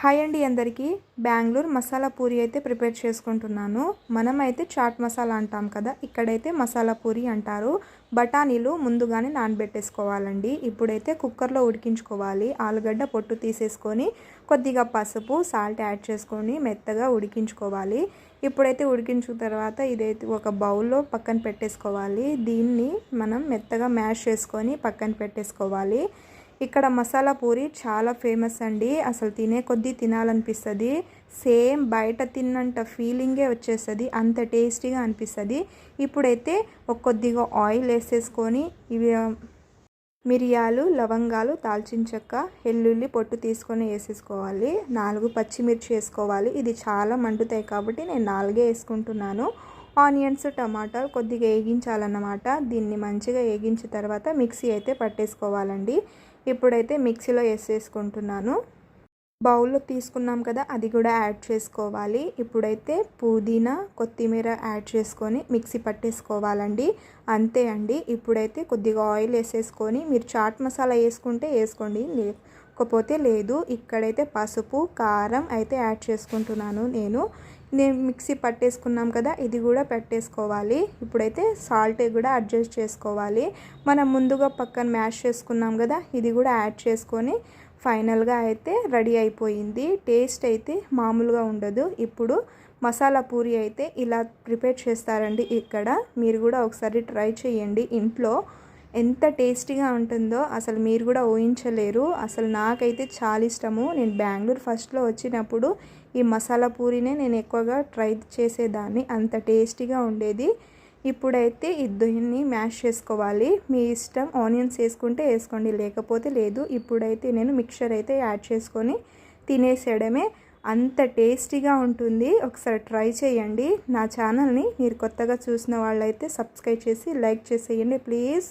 Hi అండి అందరికీ. బెంగళూరు మసాలా పూరి అయితే ప్రిపేర్ చేసుకుంటున్నాను. మనమైతే చాట్ మసాలా అంటాం కదా ఇక్కడైతే మసాలా పూరి అంటారు. బఠానీలు ముందుగానే నానబెట్టేసుకోవాలండి. ఇప్పుడైతే కుక్కర్లో ఉడికించుకోవాలి. ఆలుగడ్డ పొట్టు తీసేసుకొని కొద్దిగా పసుపు సాల్ట్ యాడ్ చేసుకొని మెత్తగా ఉడికించుకోవాలి. ఇప్పుడైతే ఉడికించుకున్న తర్వాత ఇదైతే ఒక బౌల్లో పక్కన పెట్టేసుకోవాలి. దీన్ని మనం మెత్తగా మ్యాష్ చేసుకొని పక్కన పెట్టేసుకోవాలి. ఇక్కడ మసాలా పూరి చాలా ఫేమస్ అండి. అసలు తినే కొద్దీ తినాలనిపిస్తుంది. సేమ్ బయట తిన్నంత ఫీలింగే వచ్చేస్తుంది. అంత టేస్టీగా అనిపిస్తుంది. ఇప్పుడైతే ఒక కొద్దిగా ఆయిల్ వేసేసుకొని ఇవి మిరియాలు లవంగాలు దాల్చిన చెక్క ఎల్లుల్లి పొట్టు తీసుకొని వేసేసుకోవాలి. నాలుగు పచ్చిమిర్చి వేసుకోవాలి. ఇది చాలా మండుతాయి కాబట్టి నేను నాలుగే వేసుకుంటున్నాను. ఆనియన్స్ టమాటాలు కొద్దిగా వేగించాలన్నమాట. దీన్ని మంచిగా వేగించిన తర్వాత మిక్సీ అయితే పట్టేసుకోవాలండి. ఇప్పుడైతే మిక్సీలో వేసేసుకుంటున్నాను. బౌల్లో తీసుకున్నాం కదా అది కూడా యాడ్ చేసుకోవాలి. ఇప్పుడైతే పుదీనా కొత్తిమీర యాడ్ చేసుకొని మిక్సీ పట్టేసుకోవాలండి. అంతే అండి. ఇప్పుడైతే కొద్దిగా ఆయిల్ వేసేసుకొని మీరు చాట్ మసాలా వేసుకుంటే వేసుకోండి. లేకపోతే లేదు ఇక్కడైతే పసుపు కారం అయితే యాడ్ చేసుకుంటున్నాను నేను. నేను మిక్సీ పట్టేసుకున్నాం కదా ఇది కూడా పెట్టేసుకోవాలి. ఇప్పుడైతే సాల్ట్ కూడా అడ్జస్ట్ చేసుకోవాలి. మనం ముందుగా పక్కన మ్యాష్ చేసుకున్నాం కదా ఇది కూడా యాడ్ చేసుకొని ఫైనల్గా అయితే రెడీ అయిపోయింది. టేస్ట్ అయితే మామూలుగా ఉండదు. ఇప్పుడు మసాలా పూరి అయితే ఇలా ప్రిపేర్ చేస్తారండి ఇక్కడ. మీరు కూడా ఒకసారి ట్రై చేయండి ఇంట్లో. ఎంత టేస్టీగా ఉంటుందో అసలు మీరు కూడా ఊహించలేరు. అసలు నాకైతే చాలా ఇష్టము. నేను బెంగళూరు ఫస్ట్లో వచ్చినప్పుడు ఈ మసాలా పూరినే నేను ఎక్కువగా ట్రై చేసేదాన్ని. అంత టేస్టీగా ఉండేది. ఇప్పుడైతే ఈ ఇద్దరిని మ్యాష్ చేసుకోవాలి. మీ ఇష్టం ఆనియన్స్ వేసుకుంటే వేసుకోండి లేకపోతే లేదు. ఇప్పుడైతే నేను మిక్చర్ అయితే యాడ్ చేసుకొని తినేసేయడమే. అంత టేస్టీగా ఉంటుంది. ఒకసారి ట్రై చేయండి. నా ఛానల్ని మీరు కొత్తగా చూసిన వాళ్ళైతే సబ్స్క్రైబ్ చేసి లైక్ చేసేయండి ప్లీజ్.